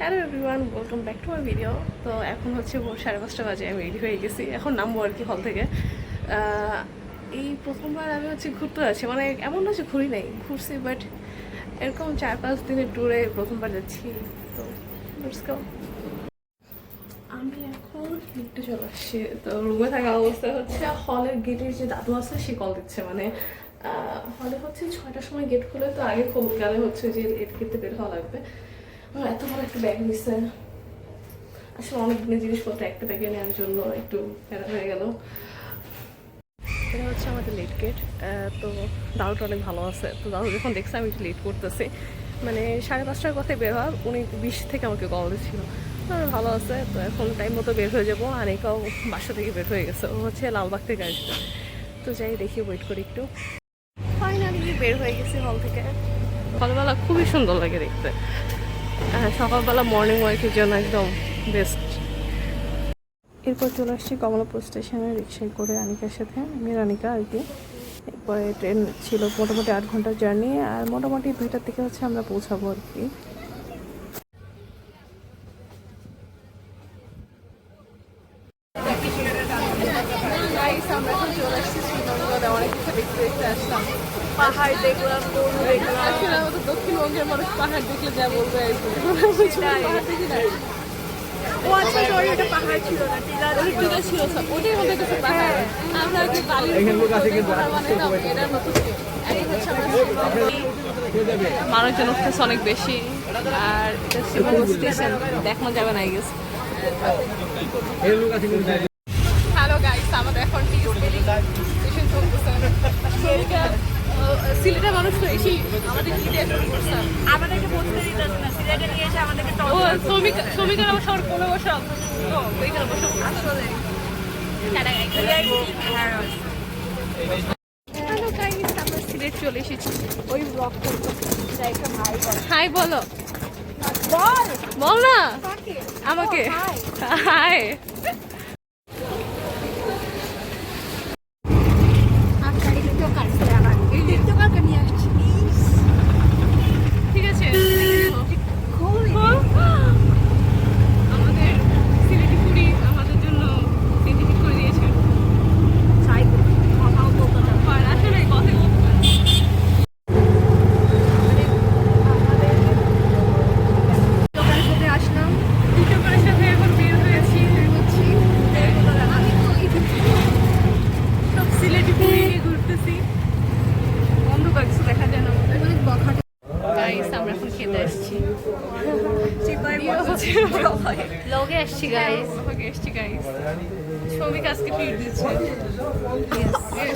Hello everyone welcome back to my video তো এখন হচ্ছে সাড়ে পাঁচটা বাজে, আমি রেডি হয়ে গেছি। এখন নামবো আর কি হল থেকে। এই প্রথমবার আমি হচ্ছে ঘুরতে যাচ্ছি। মানে এমন যে ঘুরি নাই, ঘুরছি বাট এরকম চার পাঁচ দিনের ট্যুরে প্রথমবার যাচ্ছি। তো আমি এখন লিফটে চলে আসছি। তো রুমে থাকা অবস্থা হচ্ছে হলের গেটের যে দাদু আছে, সে কল দিচ্ছে। মানে হলে হচ্ছে ছয়টার সময় গেট খুলে, তো আগে খবর গেলে হচ্ছে যে গেটে বের হওয়া লাগবে। এত বড় একটা ব্যাগ নিচ্ছে আসলে অনেক দিনের জিনিসপত্র একটা ব্যাগে নেওয়ার জন্য একটু প্যারা হয়ে গেল। এটা হচ্ছে আমাদের লেট গেট তো দাদুটা অনেক ভালো আছে। তো দাদু যখন দেখছে আমি একটু লেট করতেছি। মানে সাড়ে পাঁচটার কথায় বের হওয়ার উনি বিশ থেকে আমাকে কল আমি ভালো আছে তো এখন টাইম মতো বের হয়ে যাব। আর একাও বাসা থেকে বের হয়ে গেছে। ও হচ্ছে লালবাগ থেকে আসবে। তো যাই দেখি ওয়েট করি একটু। ফাইনালি বের হয়ে গেছি হল থেকে। সকালবেলা খুবই সুন্দর লাগে দেখতে। সকালবেলা মর্নিং ওয়াকের জন্য একদম বেস্ট এরপর চলে আসছি কমলাপুর স্টেশনে রিক্সায় করে আনিকার সাথে আমি রানিকা আর কি। এরপরে ট্রেন ছিল মোটামুটি আট ঘণ্টার জার্নি আর মোটামুটি দুইটার দিকে হচ্ছে আমরা পৌঁছাবো আর কি। আমরা চলে আসছি অনেক কিছু দেখতে দেখতে আসলাম। পাহাড় দেখলাম গরু দেখলাম। আসলে আমাদের দক্ষিণবঙ্গের মানুষ পাহাড় দেখলে যা বলবে ও আচ্ছা সরি ওটা পাহাড় ছিল না টিলা টিলা ছিল সব ওটাই আমাদের কাছে পাহাড় আমরা বালির মানুষজন উঠতেছে অনেক বেশি আর স্টেশন দেখানো যাবে না গেছে হ্যালো গাইস আমাদের এখন স্টেশন চলতেছে সিলেটের, সিলেটের মানুষ তো এসে আমাদের কি আমাদেরকে বলতে দিতেছে না। সিলেটে নিয়ে এসে আমাদেরকে ও শ্রমিক শ্রমিকের কোলে বসে ও ওইখানে বসে। আসলে চলে এসেছি। ওই ব্লগ হাই বলো। বল। না। আমাকে। হাই আচ্ছা টিকটকার আবার এই টিকটকারকে নিয়ে আসছি ঠিক আছে খুব আমাদের সিলেটি পুরি আমাদের জন্য সিন্ডিকেট করে দিয়েছে চাই কথাও বলতে চাই আর আসলে কথাই বলতে পারি না। টিকটকারের সাথে আসলাম টিকটকারের সাথে এখন বের হয়েছি হচ্ছি আমি তো এই সব সিলেটি পুরি নিয়ে ঘুরতেছি অন্ধকার কিছু দেখা যায় না অনেক বখাট গাইস আমরা এখন খেতে আসছি লোকে আসছি গাইস ওকে এসছি গাইস শ্রমিক আজকে ফিট দিচ্ছে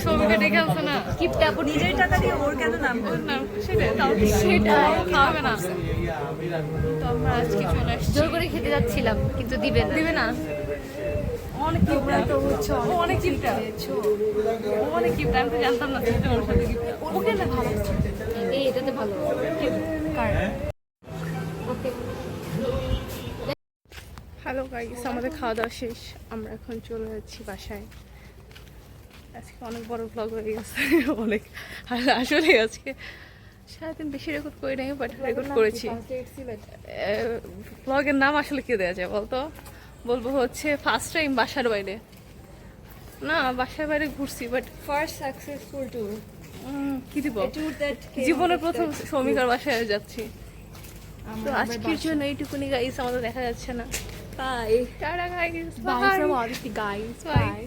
শ্রমিকে ডেকে আনছে না। কিপটা নিজের টাকা দিয়ে ওর কেন নাম? নাম সেটাই তাও সেটাই। খাওয়াবে না। তো আমরা আজকে চলে আসছি। জোর করে খেতে যাচ্ছিলাম কিন্তু দিবে না। দিবে না? অনেক কিপটা তো হচ্ছে অনেক কিপটা অনেক কিপটা আমি তো জানতাম না যে ওর সাথে কিপটা ওকে না ভালো। এই এটাতে ভালো। কার? হ্যালো গাইস আমাদের খাওয়া দাওয়া শেষ। আমরা এখন চলে যাচ্ছি বাসায়। আজকে অনেক বড় ব্লগ হয়ে গেছে। অনেক। আসলে আজকে সারাদিন বেশি রেকর্ড করি নাই বাট রেকর্ড করেছি। ব্লগের নাম আসলে কে দেওয়া যায় বলতো? বলব হচ্ছে ফার্স্ট টাইম বাসার বাইরে। না বাসার বাইরে ঘুরছি বাট ফার্স্ট সাকসেসফুল ট্যুর কি দিব? জীবনের প্রথম শ্রমিকার বাসায় যাচ্ছি। তো আজকের জন্য এইটুকুনি গাইস আমাদের দেখা যাচ্ছে না। Bye tata guys bye from Aditi guys bye